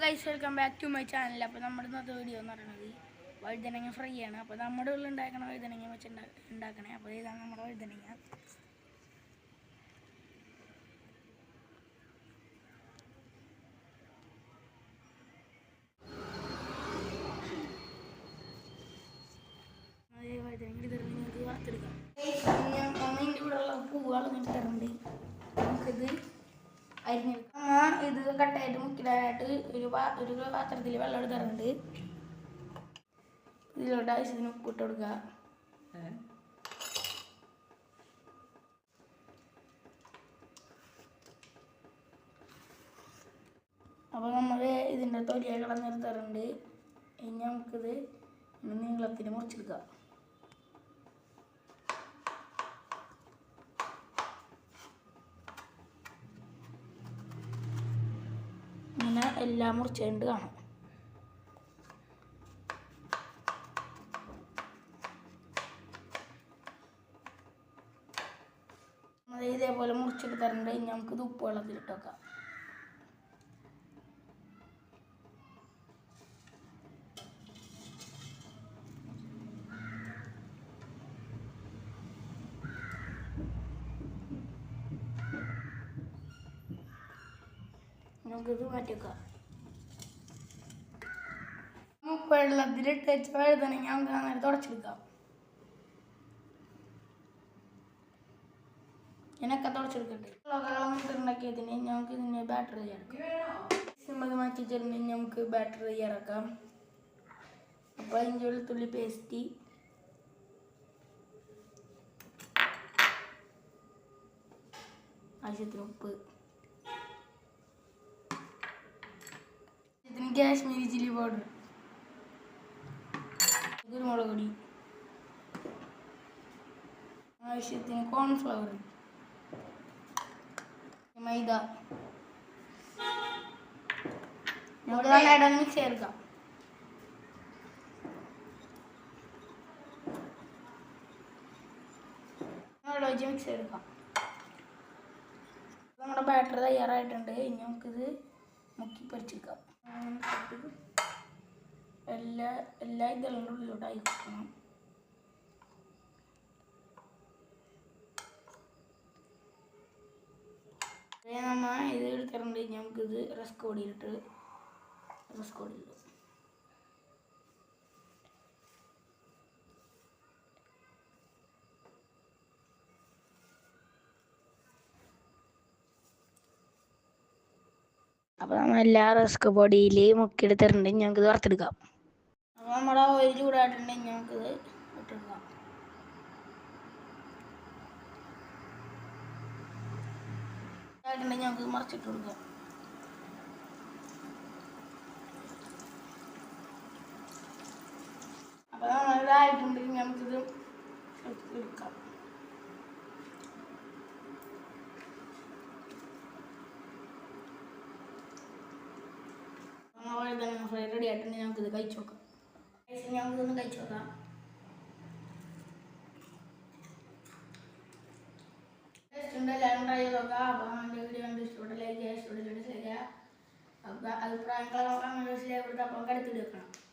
Guys welcome back to my channel അപ്പോൾ നമ്മുടെ ഇന്നത്തെ വീഡിയോ എന്ന് പറയുന്നത് വഴുതനങ്ങ ഫ്രൈ ആണ്. അപ്പോൾ നമ്മുടെ ഉള്ളിൽ ഉണ്ടാക്കണ വഴുതനങ്ങ വെച്ച് ഉണ്ടാ- ഉണ്ടാക്കണേ. അപ്പോൾ ഇതാണ് നമ്മുടെ വഴുതനങ്ങ. വഴുതനങ്ങ നിങ്ങൾക്ക് വറുത്തെടുക്കാം. അമ്മേന്റെ കൂടെ ഉള്ള പൂവുകൾ എടുത്തിട്ടുണ്ട് ഇത് കട്ടയായിട്ട് മുക്കിടാനായിട്ട് ഒരു പാ ഒരു പാത്രത്തിൽ വെള്ളം എടുത്തിട്ടുണ്ട് ഇതിലോട്ട് ആവശ്യത്തിന് ഉപ്പ് ഇട്ട് കൊടുക്കുക. അപ്പോൾ നമ്മൾ ഇതിന്റെ തൊലിയെ കളഞ്ഞെടുത്തിട്ടുണ്ട് ഇനി നമുക്കിത് നീളത്തിൽ നീളത്തിന് എല്ലാം മുറിച്ചുകൊണ്ട് കാണാം. ഇതേപോലെ ഇതേപോലെ മുറിച്ചെടുത്തിട്ടുണ്ട്. ഇനി നമുക്ക് ഇത് ഉപ്പ് വെള്ളത്തിലിട്ട് വെക്കാം. നമുക്കിത് മാറ്റി വെക്കാം. ഉപ്പ് വെള്ളത്തിലിട്ട് വെച്ച വഴുതനങ്ങ നമുക്ക് അങ്ങനെ തുടച്ചെടുക്കാം ഇതിനൊക്കെ തുടച്ചെടുക്കട്ടെ നമുക്ക് ഇതിന് ബാറ്ററി തയ്യാറാക്കാം സിമ്മത് മാറ്റി വെച്ചിട്ടുണ്ടെങ്കിൽ നമുക്ക് ബാറ്ററി തയ്യാറാക്കാം അപ്പോൾ അതിന്റെ വെളുത്തുള്ളി പേസ്റ്റ് ആവശ്യത്തിന് ഉപ്പ്. ഇതിന് കാശ്മീരി ചില്ലി പൗഡർ കുരുമുളക് പൊടി. ആവശ്യത്തിന് കോൺഫ്ലവർ മൈദ. നമുക്ക് നന്നായിട്ടൊന്ന് മിക്സ് ചേർക്കാം ഒഴിച്ച് മിക്സ് ചെയ്തെടുക്കാം. നമ്മുടെ ബാറ്റർ തയ്യാറായിട്ടുണ്ട്. ഇനി നമുക്കിത് മുക്കി പൊരിച്ചെടുക്കാം. എല്ലാ എല്ലാ ഇതെല്ലാം ഉള്ളിലൂടെ ആയി കൊടുക്കണം നമ്മ ഇത് എടുത്തിട്ടുണ്ട്. നമുക്കിത് റസ്ക് ഓടിയിട്ട് റസ്ക് പൊടിയിലിടും അപ്പോൾ നമ്മൾ എല്ലാ റസ്ക് പൊടിയിൽ മുക്കിയെടുത്തിട്ടുണ്ട് ഞങ്ങൾക്ക് ഇത് വറുത്തെടുക്കാം. നമ്മുടെ ഓയിൽ ചൂടായിട്ടുണ്ടെങ്കിൽ നമുക്കിത് ഇട്ടെടുക്കാം ആയിട്ടുണ്ടെങ്കിൽ മറിച്ചിട്ട് കൊടുക്കാം. അപ്പോൾ നമ്മൾ ഞങ്ങൾക്കിത് എടുക്കാം. നമ്മൾ തന്നെ ഫ്രൈ റെഡി ആയിട്ടുണ്ടെങ്കിൽ നമുക്കിത് കഴിച്ചു നോക്കാം. ഒന്ന് കഴിച്ചു നോക്കാം. എല്ലാവരും ട്രൈ ചെയ്ത് നോക്കാം അപ്പോൾ എന്റെ വീഡിയോ ലൈക്ക് അഭിപ്രായങ്ങളൊക്കെ വെക്കണം